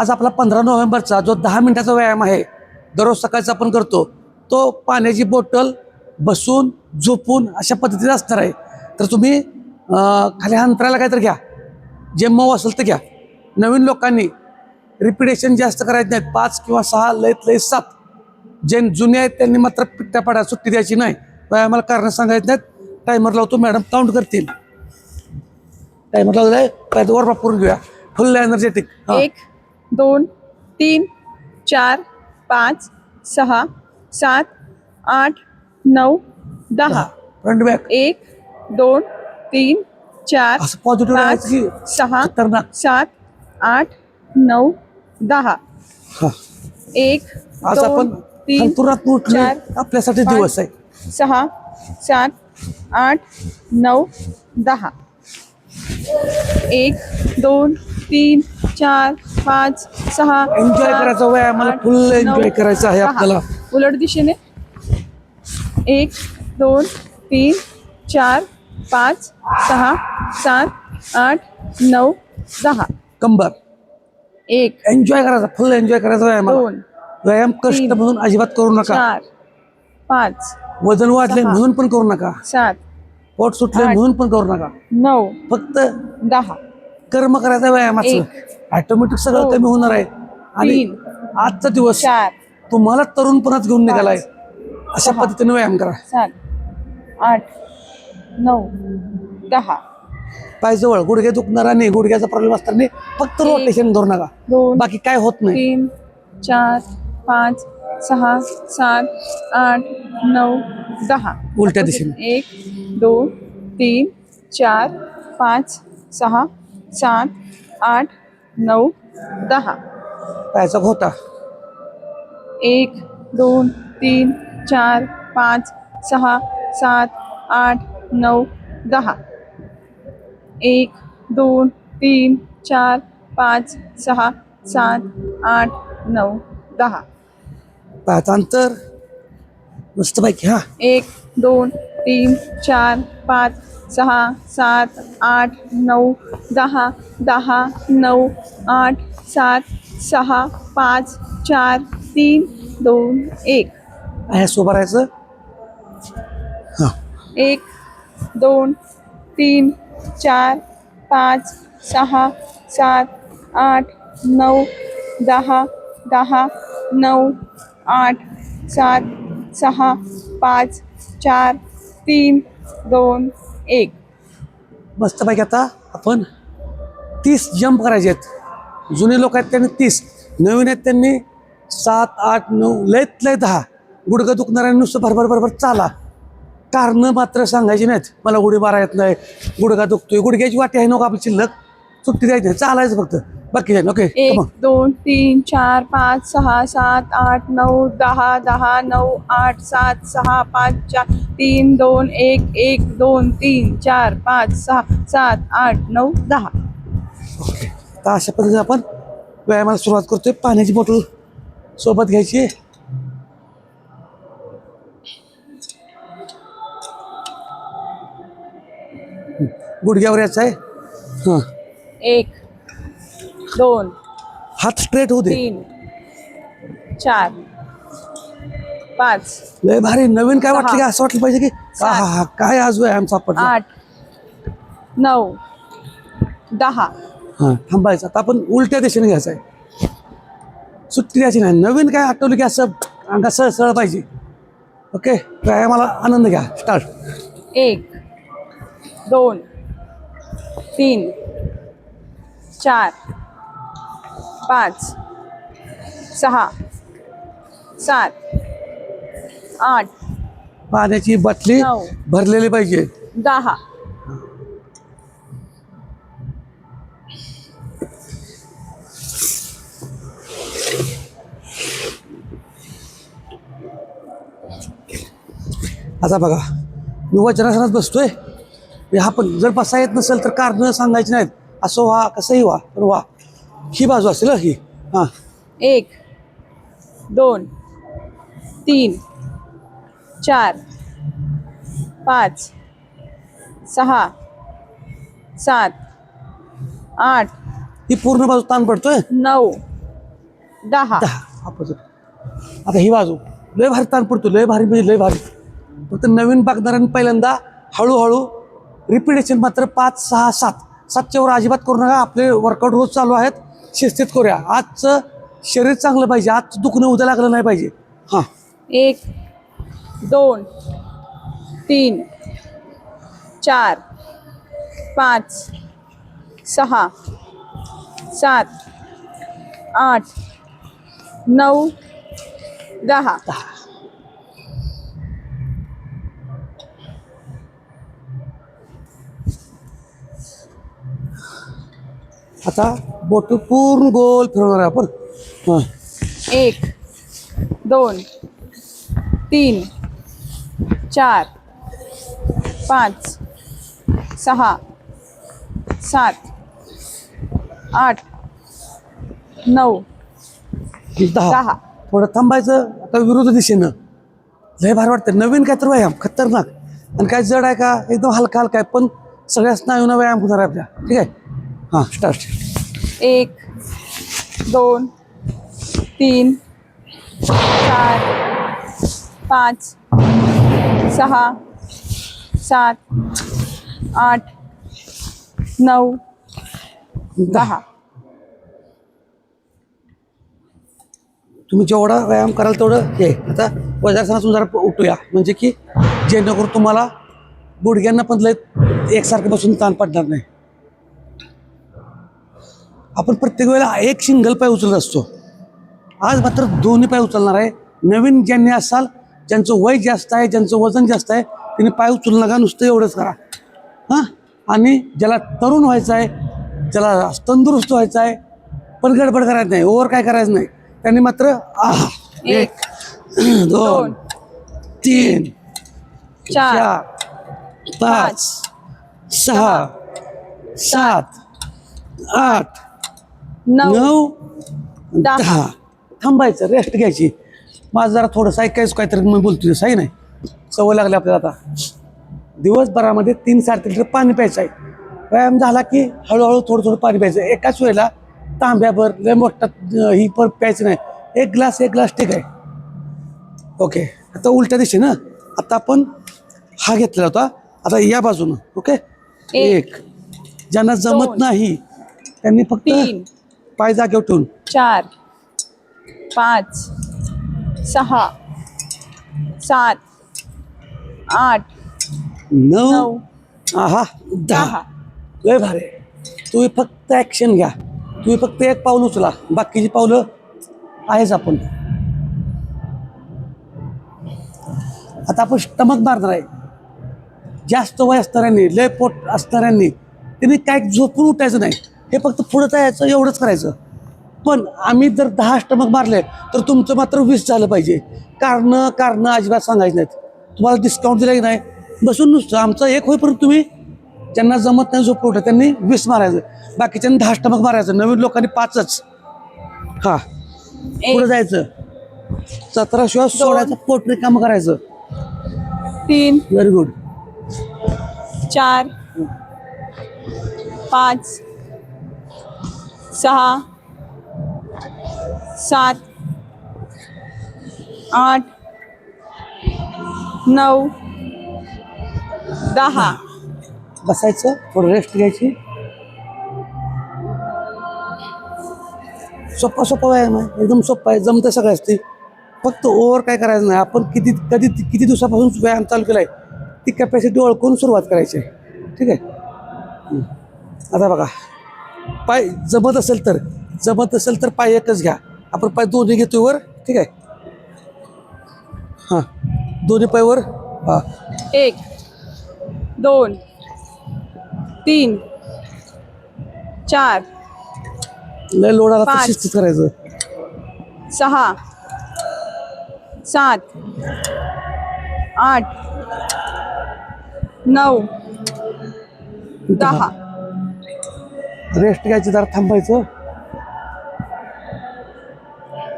आज आपला पंधरा नोव्हेंबरचा जो दहा मिनिटाचा व्यायाम आहे दररोज सकाळचा आपण करतो तो पाण्याची बॉटल बसून झोपून अशा पद्धतीचा असणार आहे. तर तुम्ही खाली अंतराला काहीतरी घ्या. जे मऊ असेल तर घ्या. नवीन लोकांनी रिपिटेशन जास्त करायचे नाहीत पाच किंवा सहा लयत लय सात. जे जुने आहेत त्यांनी मात्र पिट्ट्या पाड्या सुट्टी द्यायची नाही. व्यायामाला कारणं सांगायचं नाहीत. टायमर लावतो मॅडम काउंट करतील. टायमर लावलाय काय वर करून घेऊया. फुल एनर्जेटिक एक दोन तीन चार पाच सहा सात आठ नऊ दहा. फ्रंट बॅक एक दोन तीन चार असं पॉझिटिव्ह पाच राहायचं की सहा खतरनाक. सात आठ नऊ दहा. हा. एक आज दोन आपण तीन अंतुरात उठले चार, आपल्यासाठी दिवस आहे. सहा सात आठ नऊ दहा. एक दोन तीन चार पाच सहा एन्जॉय सात, करायचा व्यायामाला आठ, फुल नऊ, एन्जॉय करायचं आहे दहा. आपल्याला. उलट दिशेने. एक दोन तीन चार पाच सहा सात आठ नऊ दहा. कंबर. एक एन्जॉय करायचा फुल एन्जॉय करायचा व्यायाम दोन व्यायाम कष्ट तीन, म्हणून अजिबात करू नका. चार पाच वजन वाढले सहा, म्हणून पण करू नका. सात पोट सुटले आठ, म्हणून पण करू नका. नऊ. फक्त दहा. कर्म करायचं व्यायामाचं ऑटोमॅटिक सगळं दोन, कमी होणार आहे. आणि तीन, आजचा दिवस चार. तुम्हाला तरुणपणाच घेऊन निघालाय. अशा सहा. पद्धतीने व्यायाम करा. सात. आठ. नऊ. दहा. पायजवळ गुडघे दुखणारा नाही. गुडघ्याचा प्रॉब्लेम असताना फक्त एक, रोटेशन धरू नका. दोन. बाकी काय होत नाही. तीन. चार. पाच. सहा. सात. आठ. नऊ. दहा. उलट्या दिशेने. एक. दोन तीन चार पाच सहा सात आठ नऊ दहा. पायाचा घोटा एक दोन तीन चार पाच सहा सात आठ नऊ दहा. एक दोन तीन चार पाच सहा सात आठ नऊ दहा. पायाचं अंतर. मस्त पैकी हा. एक दोन तीन चार पाच सहा सात आठ नऊ दहा दहा नऊ आठ सात सहा पाच चार तीन दोन एक. पायास उभं राहायचं? हा. एक दोन तीन चार पाच सहा सात आठ नऊ दहा दहा नऊ आठ सात सहा पाच चार तीन दोन एक. मस्तपैकी आता आपण तीस जंप करायचे आहेत. जुने लोक आहेत त्यांनी तीस नवीन आहेत त्यांनी सात आठ नऊ लयत लय दहा. गुडघं दुखणाऱ्यांनी नुसतं भरभर भरभर चाला. कारणं मात्र सांगायची नाहीत. मला उडी मारा येत नाही गुडघा दुखतोय गुडघ्याची वाटी आहे नको हो आपली शिल्लक? सुट्टी द्यायची चालायचं फक्त. बाकी जाईल ओके एक दोन तीन चार पाच सहा सात आठ नऊ दहा दहा नऊ आठ सात सहा पाच चार तीन दोन एक एक दोन तीन चार पाच सहा सात आठ नऊ दहा. ओके तर अशा पद्धतीने आपण व्यायामाला सुरुवात करतोय. पाण्याची बॉटल सोबत घ्यायची गुडघ्यावर यायचं आहे. हां. एक दोन हात स्ट्रेट होऊ दे. तीन चार पाच लय भारी. नवीन काय वाटलं. की असं वाटलं पाहिजे की? हा हा हा काय आज व्यायाम सापडला आठ नऊ दहा. हा थांबायचं. आता आपण उलट्या दिशेने घ्यायचं आहे. सुट्टी द्यायची नाही. नवीन काय आठवलं की असं अंगा सरळ सरळ पाहिजे? ओके व्यायामाला आनंद घ्या. स्टार्ट एक दोन तीन चार पाच सहा सात आठ पाण्याची बाटली नऊ. भरलेली पाहिजे. दहा. आता बघा मी वज्रासनात बसतोय. हे आपण जर बसा येत नसेल तर कारणं सांगायची नाहीत. असं व्हा कसंही व्हा तर व्हा. ही बाजू असेल हं, ही. हां. एक दोन तीन चार पाच सहा सात आठ ही पूर्ण बाजू ताण पडतोय? नऊ दहा. दहा. आता ही बाजू. लय भारी ताण पडतो लय भारी म्हणजे लय भारी. फक्त नवीन बागदारांनी पहिल्यांदा हळूहळू रिपिटेशन मात्र पाच सहा सात. सातच्या अजिबात करू नका. आपले वर्कआउट रोज चालू आहेत. शिस्तीत करूया. आजचं शरीर चांगलं पाहिजे. आजचं दुखणं उद्या लागलं नाही पाहिजे. हां. एक दोन तीन चार पाच सहा सात आठ नऊ दहा. आता बोट पूर्ण गोल फिरवणार आपण. हां. एक दोन तीन चार पाच सहा सात आठ नऊ दहा. दहा. थोडं थांबायचं आता विरुद्ध दिशेनं. लय भारी वाटतं नवीन काय तर व्यायाम खतरनाक. आणि काय जड आहे का एकदम हलका हलका आहे पण सगळ्या स्नायूंना व्यायाम होणार आहे आपल्या. ठीक आहे? हां स्टार्ट एक दोन तीन चार पाच सहा सात आठ नऊ दहा. तुम्ही जेवढा व्यायाम कराल तेवढं हे आता वज्रासनातून जरा उठूया. म्हणजे की जेणेकरून तुम्हाला गुडघ्यांना पण लय एकसारखं बसून ताण पडणार नाही. आपण प्रत्येक वेळेला एक सिंगल पाय उचलत असतो. आज मात्र दोन्ही पाय उचलणार आहे. नवीन ज्यांनी असाल ज्यांचं वय जास्त आहे ज्यांचं वजन जास्त आहे त्यांनी पाय उचलू नका नुसतं एवढंच करा. हां? आणि ज्याला तरुण व्हायचं आहे ज्याला तंदुरुस्त व्हायचं आहे पण गडबड करायचं नाही ओव्हर काय करायचं नाही. त्यांनी मात्र आह एक दोन तीन चार पाच सहा सात आठ नऊ. दहा. थांबायचं रेस्ट घ्यायची. माझं जरा थोडंसं ऐकायचं काहीतरी मी बोलतोय सही नाही? सवय लागली आपल्याला आता. दिवसभरामध्ये तीन साडेतीन लिटर पाणी प्यायचं आहे. व्यायाम झाला की हळूहळू थोडं थोडं पाणी प्यायचं. एकाच वेळेला तांब्याभर लय मोठा ही पण प्यायचं नाही. एक ग्लास एक ग्लास ठीक आहे. ओके. आता उलट्या दिशेनं आता आपण हा घेतलेला होता. आता या बाजूनं ओके? एक. ज्यांना जमत. नाही त्यांनी फक्त पाय जागेवर ठेवून चार पाच सहा सात आठ नऊ नऊ आहा दहा. दहा. लय भारी. तुम्ही फक्त ॲक्शन घ्या. तुम्ही फक्त एक पाऊल उचला. बाकीची पावलं आहेच आपण. आता आपण स्टमक मारणार आहे. जास्त वय असणाऱ्यांनी लय पोट असणाऱ्यांनी त्यांनी काय झोपून उठायचं नाही. हे फक्त पुढं जायचं एवढंच करायचं. पण आम्ही जर दहा स्टमक मारले तर तुमचं मात्र वीस झालं पाहिजे. कारणं कारणं अजिबात सांगायचं नाहीत. तुम्हाला डिस्काउंट दिलं की नाही? बसून नुसतं आमचं एक होईपर्यंत तुम्ही ज्यांना जमत नाही झोप उठत त्यांनी वीस मारायचं. बाकीच्यांनी दहा स्टमक मारायचं. नवीन लोकांनी पाचच. हा. पुढे जायचं. सतरा श्वास सोडायचं पोट काम करायचं. तीन. व्हेरी गुड चार. पाच. सहा सात आठ नऊ दहा. बसायचं थोडं रेस्ट घ्यायची. सोपा सोपा व्यायाम आहे. एकदम सोपा आहे. जमतं सगळं असते. फक्त ओव्हर काय करायचं नाही. आपण किती कधी किती दिवसापासून व्यायाम चालू केला आहे ती कॅपॅसिटी ओळखून सुरुवात करायची ठीक आहे? आता बघा. पाय जमत असेल तर जमत असेल तर पाय एकच घ्या. आपण पाय दोन्ही घेतोय वर ठीक आहे? हां दोन्ही पाय वर. हां. एक दोन तीन चार लय लोड आला तर पाच. शिस्तीत करायचं. सहा सात आठ नऊ दहा. रेस्ट घ्यायची जरा थांबायचं.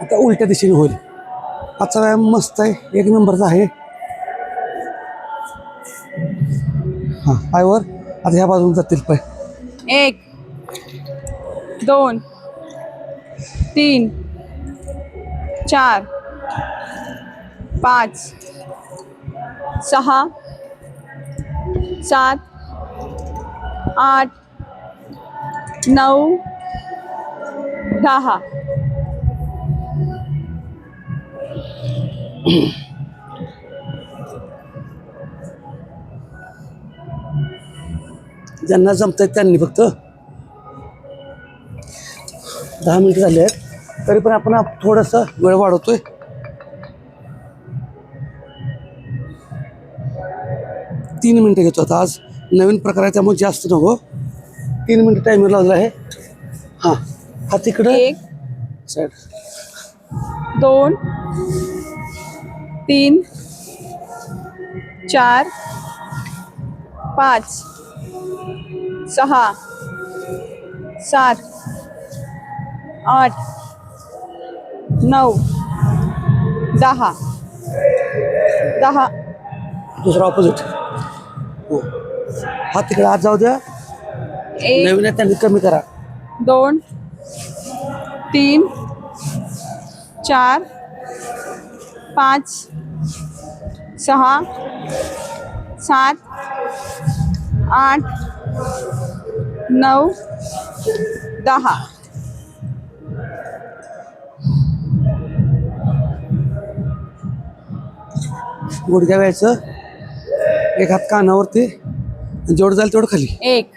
आता उलट्या दिशेने होईल. आजचा व्यायाम मस्त आहे. एक नंबरचा आहे. हां पायवर. आता ह्या बाजून जातील पाय. एक दोन तीन चार पाच सहा सात आठ नऊ दहा. ज्यांना जमत आहेत त्यांनी फक्त दहा मिनिटं झाले आहेत. तरी पण आपण थोडासा वेळ वाढवतोय. तीन मिनटं घेतो आता आज. नवीन प्रकार आहे त्यामुळे जास्त नको. तीन मिनटं टायमर लावलेला आहे. हां हा तिकडं. एक साईड. दोन तीन चार पाच सहा सात आठ नऊ दहा. दहा. दुसरा ऑपोजिट हा तिकडे आज जाऊ द्या. एक नवीन आहे त्यांनी कमी करा. दोन तीन चार पाच सहा सात आठ नऊ दहा. गुडघ्या व्यायचं एक हात कानावरती. जेवढं जाईल तेवढं खाली. एक.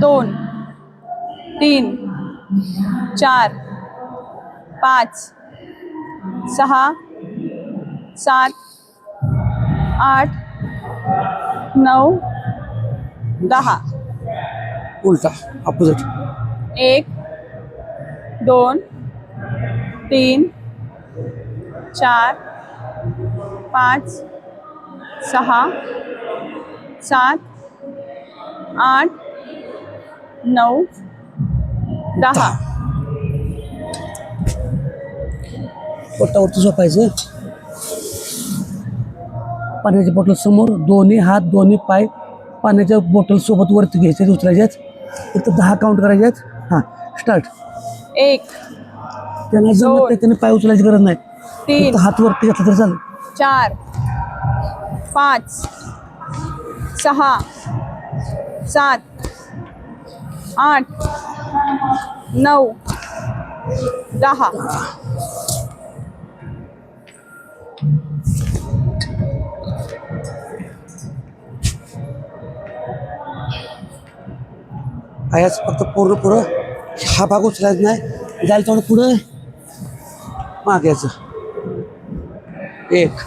दोन तीन चार पाच सहा सात आठ नऊ दहा. उलटा ऑपोजिट एक दोन तीन चार पाच सहा सात आठ नऊ दहा. पोटावरती झोपायचं. पाण्याच्या बॉटल समोर दोन्ही हात दोन्ही पाय पाण्याच्या बॉटल सोबत वरती घ्यायचे उचलायच्यात एक तर दहा काउंट करायच्यात हां स्टार्ट एक त्यांना जमत. नाही त्यांनी पाय उचलायची गरज नाही. तीन हात वरती घेतला तर चालेल. चार पाच सहा सात आठ नऊ दहा. आयाच फक्त पूर्ण पुढं हा भाग उचलायचा नाही. जायला थोडं पुढं. मागायचं एक.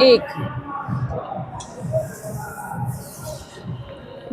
एक.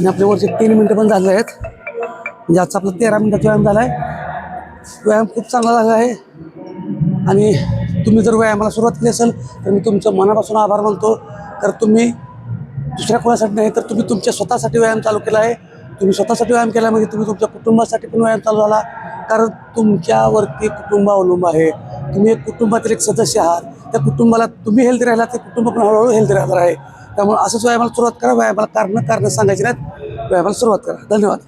आणि आपले वरचे तीन मिनटं पण झाले आहेत. म्हणजे आजचा आपला तेरा मिनटाचा व्यायाम झाला आहे व्यायाम खूप चांगला झाला आहे. आणि तुम्ही जर व्यायामाला सुरुवात केली असेल तर मी तुमचं मनापासून आभार मानतो. तर तुम्ही दुसऱ्या कोणासाठी नाही तर तुम्ही तुमच्या स्वतःसाठी व्यायाम चालू केला आहे. तुम्ही स्वतःसाठी व्यायाम केला म्हणजे तुम्ही तुमच्या कुटुंबासाठी पण व्यायाम चालू झाला. कारण तुमच्यावरती कुटुंब अवलंब आहे. तुम्ही एक कुटुंबातील एक सदस्य आहात. त्या कुटुंबाला तुम्ही हेल्दी राहिला ते कुटुंब पण हळूहळू हेल्दी राहणार आहे. त्यामुळे असंच व्यायामाला सुरुवात करा. व्यायामाला कारण कारणं सांगायची नाहीत व्यायामाला सुरुवात करा. धन्यवाद.